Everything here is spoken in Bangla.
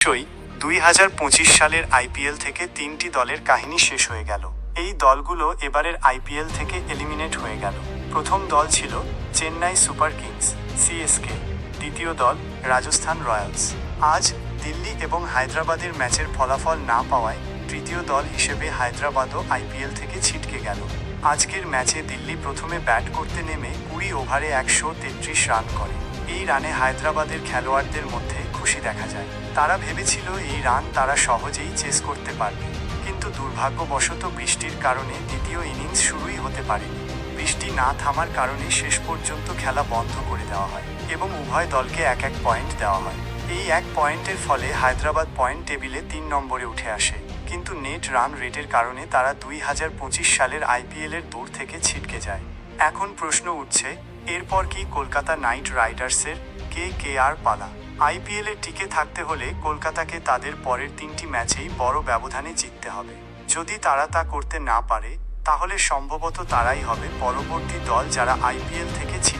অবশ্যই দুই হাজার পঁচিশ সালের আইপিএল থেকে তিনটি দলের কাহিনী শেষ হয়ে গেল। এই দলগুলো এবারের আইপিএল থেকে এলিমিনেট হয়ে গেল। প্রথম দল ছিল চেন্নাই সুপার কিংস সিএসকে দ্বিতীয় দল রাজস্থান রয়্যালস। আজ দিল্লি এবং হায়দ্রাবাদের ম্যাচের ফলাফল না পাওয়ায় তৃতীয় দল হিসেবে হায়দ্রাবাদও আইপিএল থেকে ছিটকে গেল। আজকের ম্যাচে দিল্লি প্রথমে ব্যাট করতে নেমে কুড়ি ওভারে একশো তেত্রিশ রান করে। এই রানে হায়দ্রাবাদের খেলোয়াড়দের মধ্যে খুশি দেখা যায়। তারা ভেবেছিল এই রান তারা সহজেই চেস করতে পারবে। কিন্তু দুর্ভাগ্যবশত বৃষ্টির কারণে দ্বিতীয় ইনিংস শুরুই হতে পারেনি। বৃষ্টি না থামার কারণে শেষ পর্যন্ত খেলা বন্ধ করে দেওয়া হয় এবং উভয় দলকে এক এক পয়েন্ট দেওয়া হয়। এই এক পয়েন্টের ফলে হায়দ্রাবাদ পয়েন্ট টেবিলে তিন নম্বরে উঠে আসে। কিন্তু নেট রান রেটের কারণে তারা দুই হাজার পঁচিশ সালের আইপিএল এর দূর থেকে ছিটকে যায়। এখন প্রশ্ন উঠছে, এরপর কি কলকাতা নাইট রাইডার্সের কে কে আর পালা? আইপিএল টিকে থাকতে হলে কলকাতাকে তাদের পরের তিনটি ম্যাচেই বড় ব্যবধানে জিততে হবে। যদি তারা তা করতে না পারে, তাহলে সম্ভবত তারাই হবে পরবর্তী দল যারা আইপিএল থেকে যাবে